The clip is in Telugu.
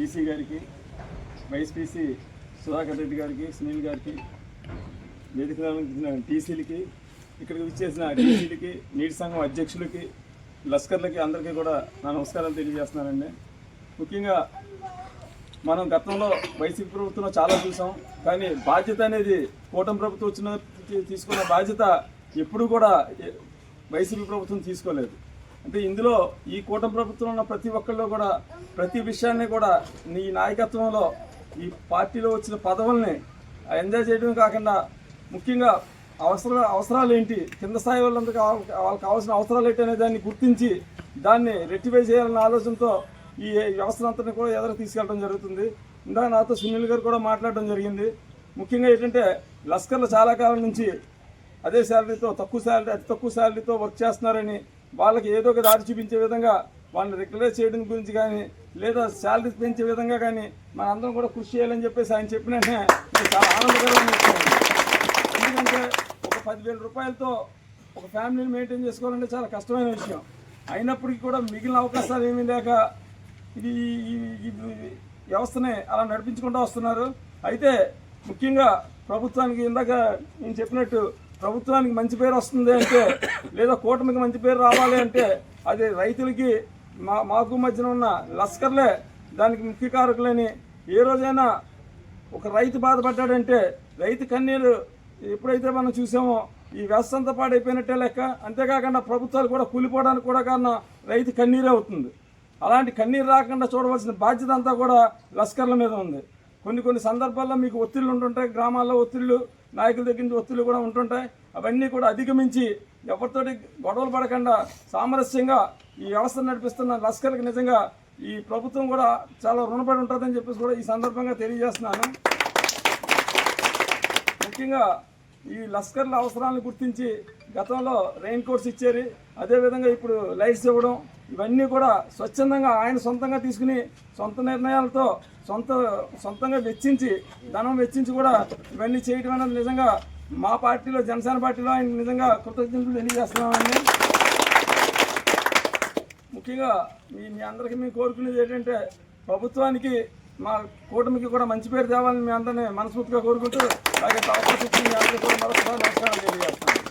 టీసీ గారికి వైస్ పీసీ సుధాకర్ రెడ్డి గారికి సునీల్ గారికి వేదిక టీసీలకి ఇక్కడికి విచ్చేసిన టీసీలకి నీటి సంఘం అధ్యక్షులకి లస్కర్లకి అందరికీ కూడా నా నమస్కారాలు తెలియజేస్తున్నానండి. ముఖ్యంగా మనం గతంలో వైసీపీ ప్రభుత్వంలో చాలా చూసాం కానీ బాధ్యత అనేది కూటమి ప్రభుత్వం వచ్చిన తీసుకున్న బాధ్యత ఎప్పుడు కూడా వైసీపీ ప్రభుత్వం తీసుకోలేదు. అంటే ఇందులో ఈ కూటమి ప్రభుత్వంలో ఉన్న ప్రతి ఒక్కళ్ళు కూడా ప్రతి విషయాన్ని కూడా నీ నాయకత్వంలో ఈ పార్టీలో వచ్చిన పదవుల్ని ఎంజాయ్ చేయడం కాకుండా ముఖ్యంగా అవసర అవసరాలు ఏంటి కింద స్థాయి వాళ్ళందరికీ వాళ్ళకి కావాల్సిన అవసరాలు ఏంటి అనే దాన్ని గుర్తించి దాన్ని రెక్టిఫై చేయాలన్న ఆలోచనతో ఈ వ్యవస్థనంతని కూడా ఎదురు తీసుకెళ్ళడం జరుగుతుంది. ఇందాక నాతో సునీల్ గారు కూడా మాట్లాడడం జరిగింది. ముఖ్యంగా ఏంటంటే లస్కర్లు చాలా కాలం నుంచి అదే శాలరీతో తక్కువ శాలరీ అతి తక్కువ శాలరీతో వర్క్ చేస్తున్నారని వాళ్ళకి ఏదో ఒక దారి చూపించే విధంగా వాళ్ళని రెగ్యులైజ్ చేయడం గురించి కానీ లేదా శాలరీస్ పెంచే విధంగా కానీ మనందరం కూడా కృషి చేయాలని చెప్పేసి ఆయన చెప్పిన చాలా ఆనందకరంగా ఎందుకంటే ఒక పదివేల రూపాయలతో ఒక ఫ్యామిలీని మెయింటైన్ చేసుకోవాలంటే చాలా కష్టమైన విషయం. అయినప్పటికీ కూడా మిగిలిన అవకాశాలు ఏమీ లేక ఇది ఈ- ఈ ఈ వ్యవస్థని అలా నడిపించుకుంటూ వస్తున్నారు. అయితే ముఖ్యంగా ప్రభుత్వానికి ఇందాక నేను చెప్పినట్టు ప్రభుత్వానికి మంచి పేరు వస్తుంది అంటే లేదా కూటమికి మంచి పేరు రావాలి అంటే అది రైతులకి మా మాకు మధ్యన ఉన్న లస్కర్లే దానికి ముఖ్య కారకులని. ఏ రోజైనా ఒక రైతు బాధపడ్డాడంటే రైతు కన్నీరు ఎప్పుడైతే మనం చూసామో ఈ వ్యవస్థ అంతా పాడైపోయినట్టే లెక్క. అంతేకాకుండా ప్రభుత్వాలు కూడా కూలిపోవడానికి కూడా కారణం రైతు కన్నీరే అవుతుంది. అలాంటి కన్నీరు రాకుండా చూడవలసిన బాధ్యత అంతా కూడా లస్కర్ల మీద ఉంది. కొన్ని కొన్ని సందర్భాల్లో మీకు ఒత్తిళ్ళు ఉంటుంటాయి. గ్రామాల్లో ఒత్తిళ్ళు నాయకుల దగ్గర నుంచి ఒత్తిళ్ళు కూడా ఉంటుంటాయి. అవన్నీ కూడా అధిగమించి ఎవరితోటి గొడవలు పడకుండా సామరస్యంగా ఈ వ్యవస్థ నడిపిస్తున్న లస్కర్కి నిజంగా ఈ ప్రభుత్వం కూడా చాలా రుణపడి ఉంటుందని చెప్పేసి కూడా ఈ సందర్భంగా తెలియజేస్తున్నాను. ముఖ్యంగా ఈ లష్కర్ల అవసరాలను గుర్తించి గతంలో రెయిన్ కోట్స్ ఇచ్చారు అదేవిధంగా ఇప్పుడు లైట్స్ ఇవ్వడం ఇవన్నీ కూడా స్వచ్ఛందంగా ఆయన సొంతంగా తీసుకుని సొంత నిర్ణయాలతో సొంత సొంతంగా వెచ్చించి ధనం వెచ్చించి కూడా ఇవన్నీ చేయడం అనేది నిజంగా మా పార్టీలో జనసేన పార్టీలో ఆయన నిజంగా కృతజ్ఞతలు తెలియజేస్తున్నామండి. ముఖ్యంగా మీ మీ అందరికీ మేము కోరుకునేది ఏంటంటే ప్రభుత్వానికి మా కూటమికి కూడా మంచి పేరు తేవాలని మీ అందరినీ మనస్ఫూర్తిగా కోరుకుంటూ అలాగే అవకాశం ఇచ్చింది మీ అందరికీ కూడా మరొకసారి నమస్కారం తెలియజేస్తాను